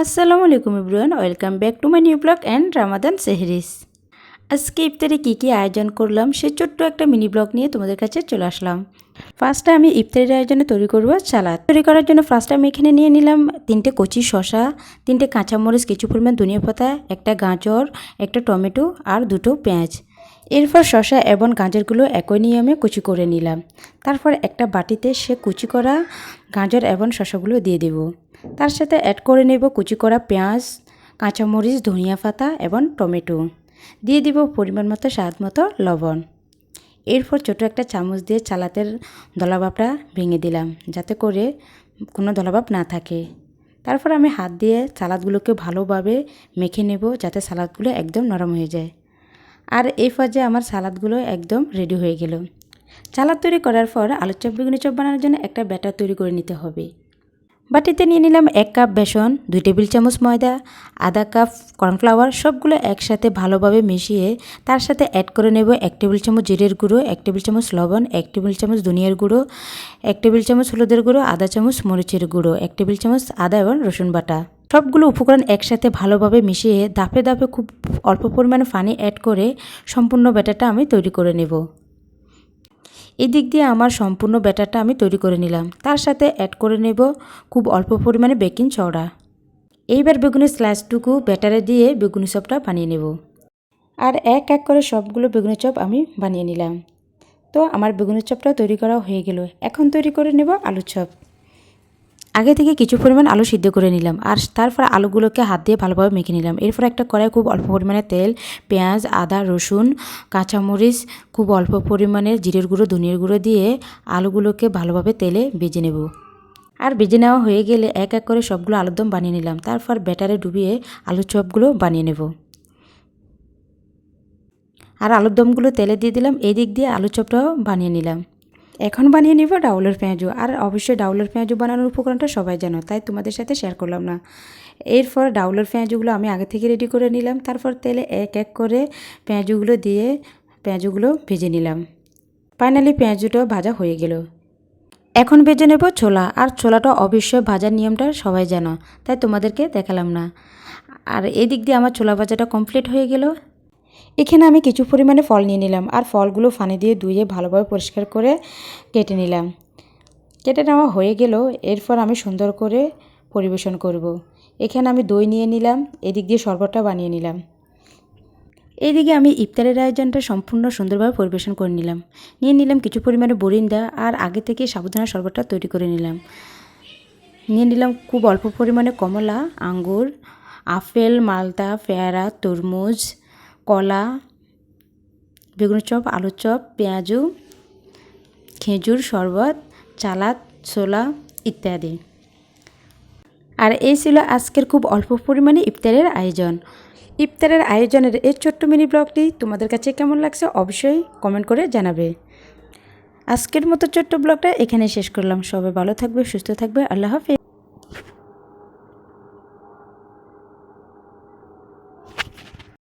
আসসালামু আলাইকুম everyone welcome back to my new blog and Ramadan sehris. আজকে ইফতারে কী কী আয়োজন করলাম, সে ছোট্ট একটা মিনি ব্লগ নিয়ে তোমাদের কাছে চলে আসলাম। ফার্স্টে আমি ইফতারের আয়োজনে তৈরি করব সালাদ। তৈরি করার জন্য ফার্স্টে আমি এখানে নিয়ে নিলাম তিনটে কচি শশা তিনটে কাঁচামরিচ, কিছু পরিমাণ ধনিয়া পাতা, একটা গাজর, একটা টমেটো আর দুটো পেঁয়াজ। এরপর শসা এবং গাজরগুলো একই নিয়মে কুচি করে নিলাম। তারপর একটা বাটিতে সে কুচি করা গাজর এবং শসাগুলো দিয়ে দেব। তার সাথে অ্যাড করে নেব কুচি করা পেঁয়াজ, কাঁচামরিচ, ধনিয়া পাতা এবং টমেটো। দিয়ে দিব পরিমাণ মতো স্বাদ মতো লবণ। এরপর ছোটো একটা চামচ দিয়ে চালাতের দলাভাবটা ভেঙে দিলাম যাতে করে কোনো দলাভাব না থাকে। তারপর আমি হাত দিয়ে সালাদগুলোকে ভালোভাবে মেখে নেব যাতে সালাদগুলো একদম নরম হয়ে যায়। আর এই পর্যায়ে আমার সালাদগুলো একদম রেডি হয়ে গেল। সালাদ তৈরি করার পর আলুর চপ, বেগুনি চপ বানানোর জন্য একটা ব্যাটার তৈরি করে নিতে হবে। বাটিতে নিয়ে নিলাম এক কাপ বেসন, দুই টেবিল চামচ ময়দা, আধা কাপ কর্নফ্লাওয়ার, সবগুলো একসাথে ভালোভাবে মিশিয়ে তার সাথে অ্যাড করে নেব এক টেবিল চামচ জিরের গুঁড়ো, এক টেবিল চামচ লবণ, এক টেবিল চামচ ধনিয়ার গুঁড়ো, এক টেবিল চামচ হলুদের গুঁড়ো, আধা চামচ মরিচের গুঁড়ো, এক টেবিল চামচ আদা এবং রসুন বাটা। সবগুলো উপকরণ একসাথে ভালোভাবে মিশিয়ে দাপে দাপে খুব অল্প পরিমাণে পানি অ্যাড করে সম্পূর্ণ ব্যাটারটা আমি তৈরি করে নেব। এই দিক দিয়ে আমার সম্পূর্ণ ব্যাটারটা আমি তৈরি করে নিলাম। তার সাথে অ্যাড করে নেব খুব অল্প পরিমাণে বেকিং চওড়া এইবার বেগুনের স্ল্যাশটুকু ব্যাটারে দিয়ে বেগুনি চপটা বানিয়ে নেব। আর এক এক করে সবগুলো বেগুনি চপ আমি বানিয়ে নিলাম। তো আমার বেগুনের চপটা তৈরি করা হয়ে গেল। এখন তৈরি করে নেব আলু চপ। আগে থেকে কিছু পরিমাণ আলু সিদ্ধ করে নিলাম আর তারপর আলুগুলোকে হাত দিয়ে ভালোভাবে মেখে নিলাম। এরপর একটা কড়াই খুব অল্প পরিমাণে তেল, পেঁয়াজ, আদা, রসুন, কাঁচামরিচ, খুব অল্প পরিমাণে জিরের গুঁড়ো, ধনিয়ার গুঁড়ো দিয়ে আলুগুলোকে ভালোভাবে তেলে ভেজে নেব। আর ভেজে নেওয়া হয়ে গেলে এক এক করে সবগুলো আলুর দম বানিয়ে নিলাম। তারপর ব্যাটারে ডুবিয়ে আলুর চপগুলো বানিয়ে নেব। আর আলুর দমগুলো তেলে দিয়ে দিলাম। এই দিক দিয়ে আলুর চপটাও বানিয়ে নিলাম। এখন বানিয়ে নিব ডাউলের পেঁয়াজু। আর অবশ্যই ডাউলের পেঁয়াজু বানানোর উপকরণটা সবাই জানো, তাই তোমাদের সাথে শেয়ার করলাম না। এরপর ডাউলের পেঁয়াজুগুলো আমি আগে থেকে রেডি করে নিলাম, তারপর তেলে এক এক করে পেঁয়াজুগুলো দিয়ে পেঁয়াজুগুলো ভেজে নিলাম। ফাইনালি পেঁয়াজুটাও ভাজা হয়ে গেল। এখন ভেজে নেব ছোলা, আর ছোলাটা অবশ্যই ভাজার নিয়মটা সবাই জানো, তাই তোমাদেরকে দেখালাম না। আর এই দিক দিয়ে আমার ছোলা ভাজাটা কমপ্লিট হয়ে গেল। এখানে আমি কিছু পরিমাণে ফল নিয়ে নিলাম আর ফলগুলো ফানি দিয়ে ধুয়ে ভালোভাবে পরিষ্কার করে কেটে নিলাম। কেটে নেওয়া হয়ে গেল, এরপর আমি সুন্দর করে পরিবেশন করব। এখানে আমি দই নিয়ে নিলাম, এদিক দিয়ে শরবতটা বানিয়ে নিলাম। এইদিকে আমি ইফতারের আয়োজনটা সম্পূর্ণ সুন্দরভাবে পরিবেশন করে নিলাম। নিয়ে নিলাম কিছু পরিমাণে বরিন্দা আর আগে থেকে সাবুদানা শরবতটা তৈরি করে নিলাম। নিয়ে নিলাম খুব অল্প পরিমাণে কমলা, আঙ্গুর, আপেল মালটা পেয়ারা, তরমুজ কলা বেগুন চপ, আলুর চপ, পেঁয়াজু, খেজুর, শরবত, চালাদ, ছোলা ইত্যাদি। আর এই ছিল আজকের খুব অল্প পরিমাণে ইফতারের আয়োজন। ইফতারের আয়োজনের এই ছোট্ট মিনি ব্লগটি তোমাদের কাছে কেমন লাগছে অবশ্যই কমেন্ট করে জানাবে। আজকের মতো ছোট্ট ব্লগটা এখানে শেষ করলাম। সবাই ভালো থাকবে, সুস্থ থাকবে। আল্লাহ হাফিজ।